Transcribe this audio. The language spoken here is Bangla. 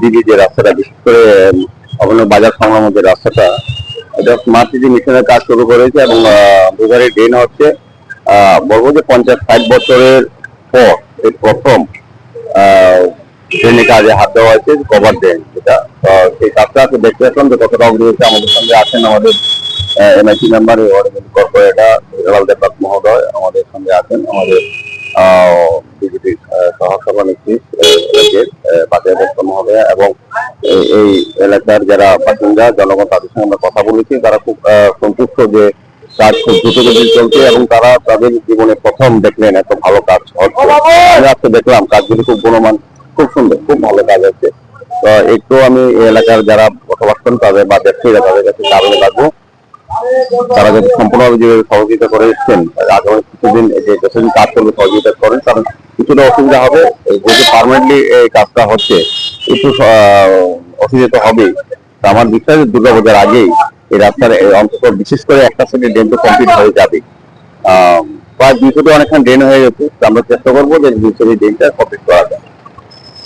দিল্লি যে রাস্তাটা, বিশেষ করে অন্য বাজার সংলগ্ন যে রাস্তাটা, এটা স্মার্ট সিটি মিশনের কাজ শুরু করেছে এবং দুবারে ড্রেন হচ্ছে বলব যে পঞ্চাশ ষাট বছরের পর এই প্রথম ট্রেনে কাজে হাত দেওয়া হয়েছে, কভার ড্রেন যেটা সেই কাজটা দেখতে আসলাম যে কতটা অগ্রগতি আমাদের সঙ্গে আছেন আমাদের MIC member corporator Hiralal Debnath মহোদয় আমাদের সঙ্গে আছেন, আমাদের বিজেপি সহসভানেত্রী দত্ত মহোদয় এবং এই- এলাকার যারা বাসিন্দা, জনগণ, তাদের সঙ্গে আমরা কথা বলেছি। তারা খুব সন্তুষ্ট যে কাজ খুব দ্রুত গতিতে চলছে এবং তারা তাদের জীবনে প্রথম দেখলেন এত ভালো কাজ হচ্ছে আমি আজকে দেখলাম কাজগুলি খুব গুণমান, খুব সুন্দর, খুব ভালো কাজ হচ্ছে। তো একটু আমি এলাকার যারা বসবাস করেন, তাদের বা ব্যবসায়ীরা তাদের কাছে কারণে রাখব। তারা যদি সম্পূর্ণভাবে যে সহযোগিতা করে এসছেন, আগামী কিছুদিন যে যতদিন কাজ করবে, সহযোগিতা করেন কারণ কিছুটা অসুবিধা হবে যেহেতু পারমানেন্টলি এই কাজটা হচ্ছে, একটু অসুবিধা তো হবেই। তা আমার বিশ্বাস দুর্গা দুর্গাপূজার আগেই এই রাস্তার অন্তত বিশেষ করে একটা শ্রেণির ড্রেন তো কমপ্লিট হয়ে যাবে। প্রায় দুইশোটি অনেকখানি ড্রেন হয়ে গেছে আমরা চেষ্টা করব যে দুইশো ড্রেনটা কমপ্লিট করা যায়।